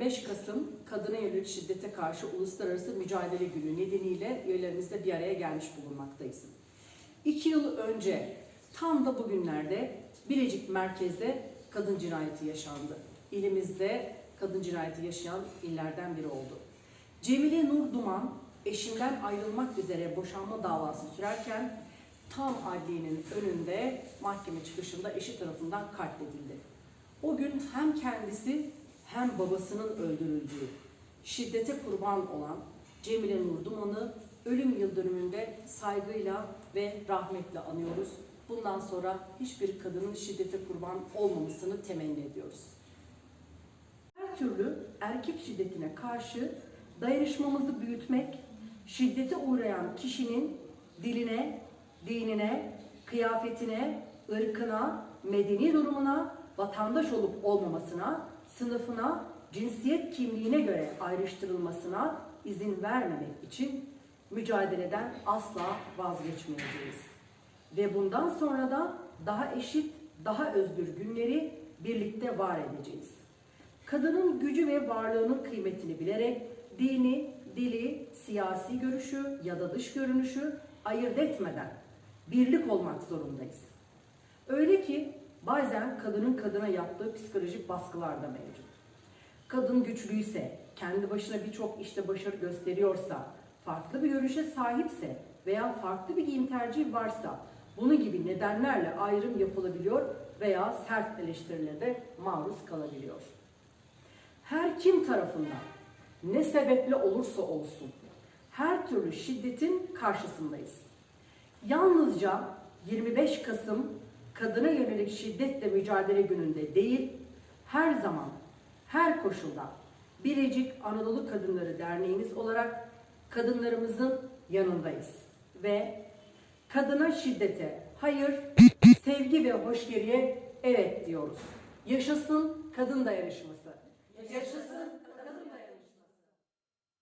25 Kasım Kadına Yönelik Şiddete Karşı Uluslararası Mücadele Günü nedeniyle üyelerimizle bir araya gelmiş bulunmaktayız. İki yıl önce tam da bugünlerde Bilecik merkezde kadın cinayeti yaşandı. İlimizde kadın cinayeti yaşayan illerden biri oldu. Cemile Nur Duman eşinden ayrılmak üzere boşanma davası sürerken tam adliyenin önünde mahkeme çıkışında eşi tarafından katledildi. O gün hem kendisi hem babasının öldürüldüğü, şiddete kurban olan Cemile Nur Duman'ı ölüm yıl dönümünde saygıyla ve rahmetle anıyoruz. Bundan sonra hiçbir kadının şiddete kurban olmamasını temenni ediyoruz. Her türlü erkek şiddetine karşı dayanışmamızı büyütmek, şiddete uğrayan kişinin diline, dinine, kıyafetine, ırkına, medeni durumuna, vatandaş olup olmamasına, sınıfına, cinsiyet kimliğine göre ayrıştırılmasına izin vermemek için mücadeleden asla vazgeçmeyeceğiz. Ve bundan sonra da daha eşit, daha özgür günleri birlikte var edeceğiz. Kadının gücü ve varlığının kıymetini bilerek dini, dili, siyasi görüşü ya da dış görünüşü ayırt etmeden birlik olmak zorundayız. Öyle ki bazen kadının kadına yaptığı psikolojik baskılar da mevcut. Kadın güçlüyse, kendi başına birçok işte başarı gösteriyorsa, farklı bir görüşe sahipse veya farklı bir giyim tercihi varsa bunun gibi nedenlerle ayrım yapılabiliyor veya sert eleştirilere de maruz kalabiliyor. Her kim tarafından ne sebeple olursa olsun her türlü şiddetin karşısındayız. Yalnızca 25 Kasım kadına yönelik şiddetle mücadele gününde değil, her zaman, her koşulda Birecik Anadolu Kadınları Derneğimiz olarak kadınlarımızın yanındayız. Ve kadına şiddete hayır, sevgi ve hoşgörüye evet diyoruz. Yaşasın kadın dayanışması. Yaşasın